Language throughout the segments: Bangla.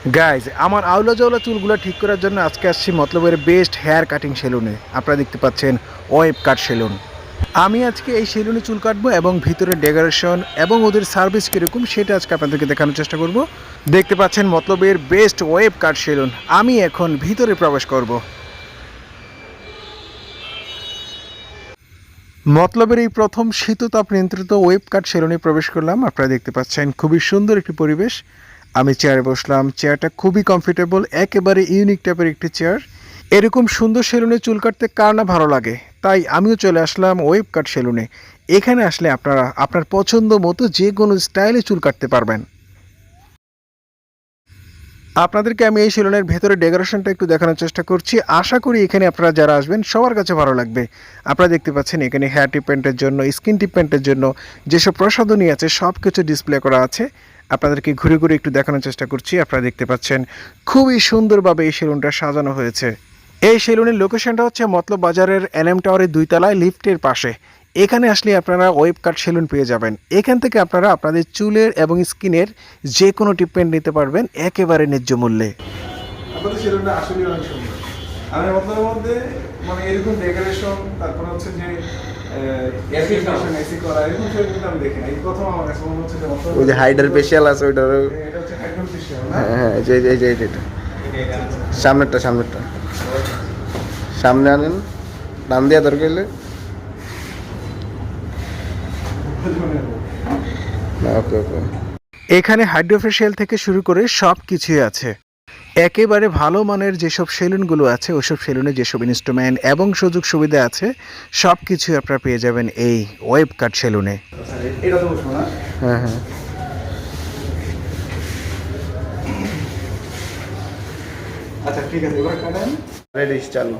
গাইজ আমার আউলা জাউলা চুলগুলো ঠিক করার জন্য আজকে আসছি মতলবের বেস্ট হেয়ার কাটিং সেলুনে আপনারা দেখতে পাচ্ছেন ওয়েব কাট সেলুন আমি আজকে এই সেলুনে চুল কাটবো এবং ভিতরে ডেকোরেশন এবং ওদের সার্ভিস কীরকম সেটা আজকে আপনাদেরকে দেখানোর চেষ্টা করব। দেখতে পাচ্ছেন মতলবের বেস্ট ওয়েব কাট সেলুন আমি এখন ভিতরে প্রবেশ করব। মতলবের এই প্রথম শীততাপ নিয়ন্ত্রিত ওয়েব কাট সেলুনে প্রবেশ করলাম। আপনারা দেখতে পাচ্ছেন খুবই সুন্দর একটি পরিবেশ। আমি চেয়ারে বসলাম। চেয়ারটা খুবই কমফোর্টেবল একেবারে ইউনিক টাইপের একটি চেয়ার এরকম সুন্দর সেলুনে চুল কাটতে কার না ভালো লাগে? তাই আমিও চলে আসলাম ওয়েব কাট সেলুনে। এখানে আসলে আপনারা, আপনার পছন্দ মতো যে কোনো স্টাইলে চুল কাটতে পারবেন। আপনাদেরকে আমি এই সেলুনের ভেতরে ডেকোরেশনটা একটু দেখানোর চেষ্টা করছি। আশা করি এখানে আপনারা যারা আসবেন, সবার কাছে ভালো লাগবে। আপনারা দেখতে পাচ্ছেন এখানে হেয়ার ট্রিটমেন্টের জন্য স্কিন ট্রিটমেন্টের জন্য যেসব প্রসাধনী আছে সব কিছু ডিসপ্লে করা আছে। আপনাদেরকে ঘুরে ঘুরে একটু দেখানোর চেষ্টা করছি। আপনারা দেখতে পাচ্ছেন খুবই সুন্দরভাবে এই সেলুনটা সাজানো হয়েছে। এই সেলুনের লোকেশনটা হচ্ছে মতলব বাজারের এনএম টাওয়ারের দুই তলায় লিফটের পাশে। এখানে আসলে আপনারা ওয়েব কাট সেলুন পেয়ে যাবেন। এখান থেকে আপনারা আপনাদের চুলের এবং স্কিনের যে কোনো ট্রিটমেন্ট নিতে পারবেন একেবারে ন্যায্য মূল্যে। আপনাদের সেলুনটা আসলে অনেক সুন্দর। আমি আপনাদের মধ্যে মানে এরকম ডেকোরেশন তারপর হচ্ছে যে ওই যে হাইডার ফেশিয়াল আছে না? হ্যাঁ হ্যাঁ যে এটা। সামনেরটা সামনেরটা। সামনে আনেন। ডান দিয়া দরকার হলে। না ওকে ওকে। এখানে হাইড্রোফেশিয়াল থেকে শুরু করে সব কিছুই আছে। একেবারে ভালো মানের যেসব সেলুনগুলো আছে ওইসব সেলুনে যেসব ইনস্ট্রুমেন্ট এবং সুযোগ সুবিধা আছে সব কিছুই আপনারা পেয়ে যাবেন এই ওয়েব কাট সেলুনে। হ্যাঁ হ্যাঁ। আচ্ছা ঠিক আছে এবার কাটেন। রেডি চালু।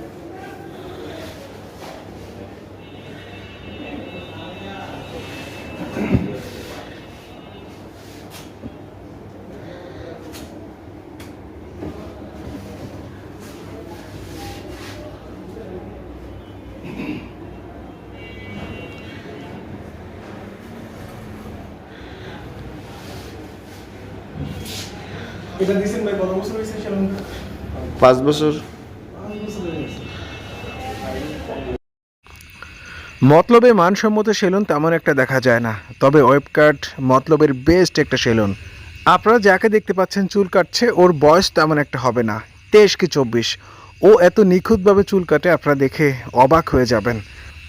এটা দিছেন ভাই কত বছর হয়েছে সেলুনটা পাঁচ বছর। মতলবে মানসম্মত সেলুন তেমন একটা দেখা যায় না তবে ওয়েব কাট মতলবের বেস্ট একটা সেলুন। আপনারা যাকে দেখতে পাচ্ছেন চুল কাটছে ওর বয়স তেমন একটা হবে না তেইশ কি চব্বিশ। ও এত নিখুঁতভাবে চুল কাটে আপনারা দেখে অবাক হয়ে যাবেন।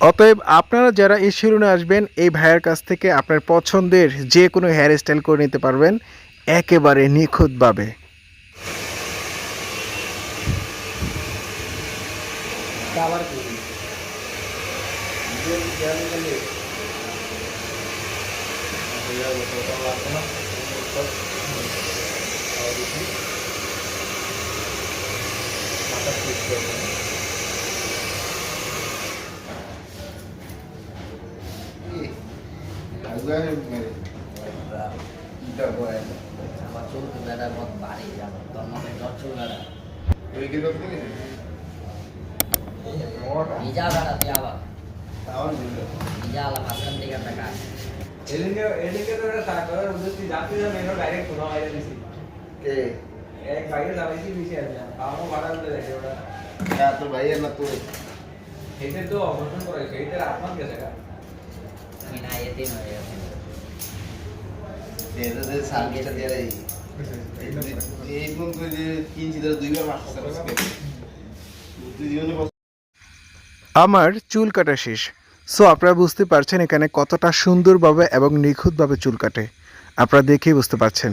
অতএব আপনারা যারা এই সেলুনে আসবেন এই ভাইয়ের কাছ থেকে আপনার পছন্দের যে কোনো হেয়ার স্টাইল করে নিতে পারবেন। একেবারে নিখুঁতভাবে আমার চুল তো দাদা বহুত ভারী জানো তোর মনে জ্বর চুল দাদা নিজা দাদা তুই আবার। নিজা আলা মাঝখান থেকে টাকা এদিকে এদিকে তো একটা টাকা করে উদ্দেশ্য যাবে এনো ডাইরেক্ট কোনো আইডিয়া দিছি। কে? এক বাইরে যাবাইছি বেশি আছে আমার ভাড়া দিতে দেখে ওটা না তোর ভাইয়ের না তোর সেইটা তো অপারেশন করাইছে এইটার আপনার গেছে আমি না এতে নয় আমার চুল কাটা শেষ। সো আপনারা বুঝতে পারছেন এখানে কতটা সুন্দরভাবে এবং নিখুঁতভাবে চুল কাটে। আপনারা দেখেই বুঝতে পারছেন।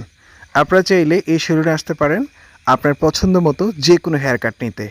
আপনারা চাইলে এই শরীরে আসতে পারেন আপনার পছন্দ মতো যে কোনো হেয়ার কাট নিতে।